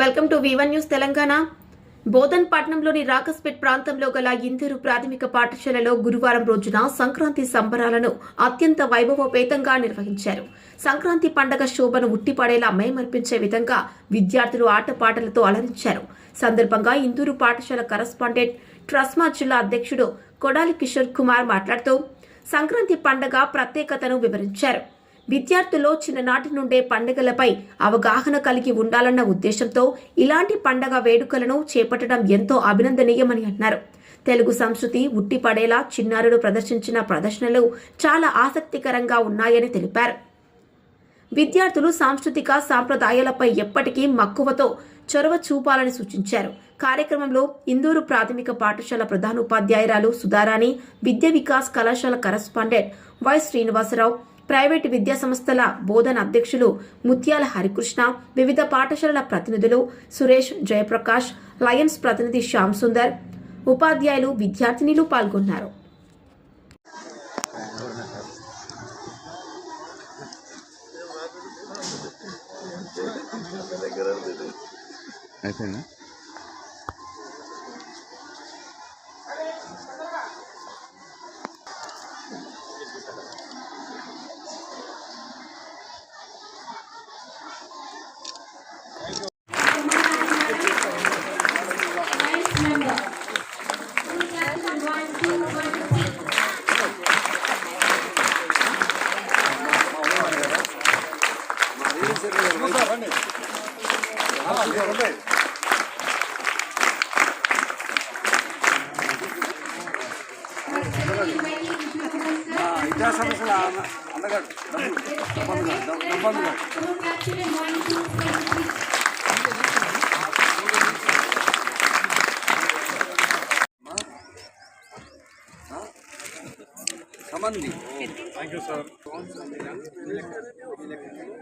Welcome to వివన్ news Telangana. Bodhan పట్నంలోని రాకస్పేట్ ప్రాంతంలో గల ఇందూరు ప్రాథమిక పాఠశాలలో గురువారం రోజున సంక్రాంతి సంబరాలను అత్యంత వైభవోపేతంగా నిర్వహించారు. సంక్రాంతి పండగ శోభను ఉట్టిపడేలా మైమర్పించే విధంగా విద్యార్థులు ఆటపాటలతో అలరించారు. సందర్భంగా ఇందూరు పాఠశాల కరస్పాండెంట్ ట్రస్మా జిల్లా అధ్యక్షుడు కొడాలి కిషోర్ కుమార్ మాట్లాడుతూ సంక్రాంతి పండగ ప్రత్యేకతను వివరించారు. విద్యార్థుల్లో చిన్ననాటి నుండే పండుగలపై అవగాహన కలిగి ఉండాలన్న ఉద్దేశంతో ఇలాంటి పండగ వేడుకలను చేపట్టడం ఎంతో అభినందనీయమని అన్నారు తెలుగు సంస్కృతి ఉట్టిపడేలా చిన్నారులు ప్రదర్శించిన ప్రదర్శనలు చాలా ఆసక్తికరంగా ఉన్నాయని తెలిపారు. విద్యార్థులు సాంస్కృతిక సాంప్రదాయాలపై ఎప్పటికీ మక్కువతో చొరవ చూపాలని సూచించారు. కార్యక్రమంలో ఇందూరు ప్రాథమిక పాఠశాల ప్రధానోపాధ్యాయురాలు సుధారాణి విద్యా వికాస్ కళాశాల కరస్పాండెంట్ వై శ్రీనివాసరావు ప్రైవేటు విద్యా సంస్థల బోధన అధ్యక్షులు ముత్యాల హరికృష్ణ వివిధ పాఠశాలల ప్రతినిధులు సురేష్ జయప్రకాష్ లయన్స్ ప్రతినిధి శ్యామ్ సుందర్ ఉపాధ్యాయులు విద్యార్థినిలు పాల్గొన్నారు. అయిపోయిందా సంబంధి. జయప్రకాష్ గారు ప్రస్మా స్టేట్ ప్రెసిడెంట్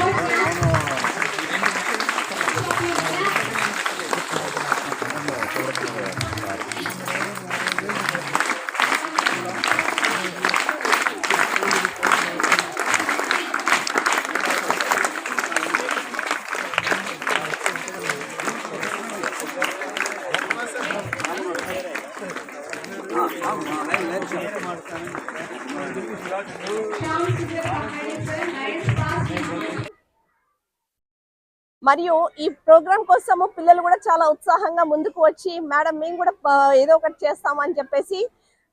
మరియు ఈ ప్రోగ్రాం కోసము పిల్లలు కూడా చాలా ఉత్సాహంగా ముందుకు వచ్చి మేడం మేము కూడా ఏదో ఒకటి చేస్తామని చెప్పేసి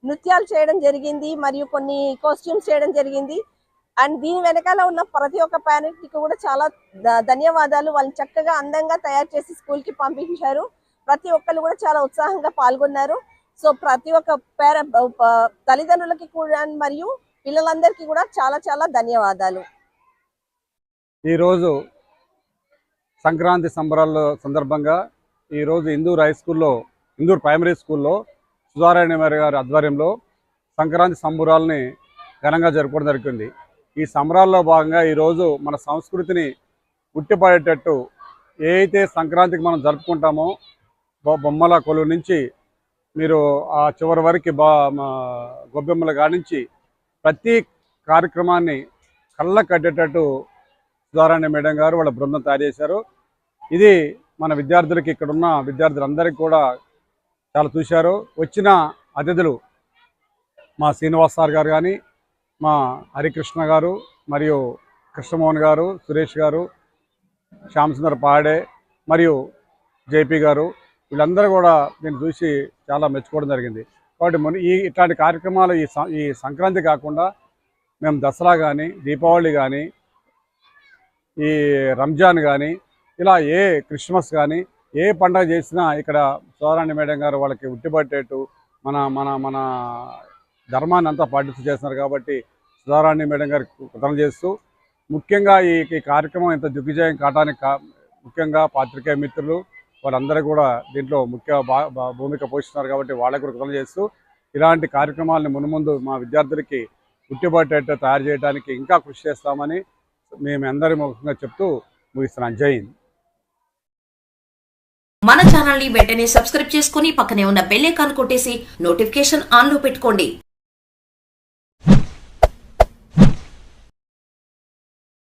నృత్యాలు చేయడం జరిగింది మరియు కొన్ని కాస్ట్యూమ్స్ చేయడం జరిగింది. అండ్ దీని వెనకాల ఉన్న ప్రతి ఒక్క పేరెంట్కి కి కూడా చాలా ధన్యవాదాలు. వాళ్ళు చక్కగా అందంగా తయారు చేసి స్కూల్కి కి పంపించారు. ప్రతి ఒక్కరు కూడా చాలా ఉత్సాహంగా పాల్గొన్నారు. సో ప్రతి ఒక్క పేర తల్లిదండ్రులకి కూడా మరియు పిల్లలందరికీ కూడా చాలా చాలా ధన్యవాదాలు. ఈరోజు సంక్రాంతి సంబరాల సందర్భంగా ఈరోజు ఇందూర్ హై స్కూల్లో ఇందూర్ ప్రైమరీ స్కూల్లో సుధారాయణ గారి ఆధ్వర్యంలో సంక్రాంతి సంబరాలని ఘనంగా జరుపుకోవడం జరిగింది. ఈ సంబరాల్లో భాగంగా ఈరోజు మన సంస్కృతిని ఉట్టిపడేటట్టు ఏ అయితే సంక్రాంతికి మనం జరుపుకుంటామో బొ- బొమ్మల కొలువు నుంచి మీరు ఆ చివరి వరకు బా మా గొబ్బెమ్మల కానించి ప్రతి కార్యక్రమాన్ని కళ్ళ కట్టేటట్టు సుధారాణి మేడం గారు వాళ్ళ బృందం తయారు చేశారు. ఇది మన విద్యార్థులకి ఇక్కడ ఉన్న విద్యార్థులందరికీ కూడా చాలా చూశారు. వచ్చిన అతిథులు మా శ్రీనివాస్ సార్ గారు కానీ మా హరికృష్ణ గారు మరియు కృష్ణమోహన్ గారు సురేష్ గారు శ్యామ్ సుందర్ పాడే మరియు జేపీ గారు వీళ్ళందరూ కూడా దీన్ని చూసి చాలా మెచ్చుకోవడం జరిగింది. కాబట్టి మన ఈ ఇట్లాంటి కార్యక్రమాలు ఈ ఈ సంక్రాంతి కాకుండా మేము దసరా కానీ దీపావళి కానీ ఈ రంజాన్ కానీ ఇలా ఏ క్రిస్మస్ కానీ ఏ పండగ చేసినా ఇక్కడ సోదరాణి మేడం గారు వాళ్ళకి ఉట్టిపట్టేట్టు మన మన మన ధర్మాన్ని అంతా పాటిస్తూ చేస్తున్నారు కాబట్టి సుధారాణి మేడం గారికి కృతజ్ఞత చేస్తూ ముఖ్యంగా ఈ కార్యక్రమం ఇంత దిగ్విజయం కావడానికి ముఖ్యంగా పాత్రికేయ మిత్రులు వాళ్ళందరూ కూడా దీంట్లో ముఖ్య భా భా- భూమిక పోషిస్తున్నారు కాబట్టి వాళ్ళకు కూడా కృతజ్ఞత చేస్తూ ఇలాంటి కార్యక్రమాలను మునుముందు మా విద్యార్థులకి ఉట్టిపట్టేట తయారు చేయడానికి ఇంకా కృషి చేస్తామని మేము అందరి ముఖంగా చెప్తూ ముగిస్తున్నాం జై హింద్. మన ఛానల్ని వెంటనే సబ్స్క్రైబ్ చేసుకుని పక్కనే ఉన్న బెల్ ఐకాన్ కొట్టేసి నోటిఫికేషన్ ఆన్లో పెట్టుకోండి.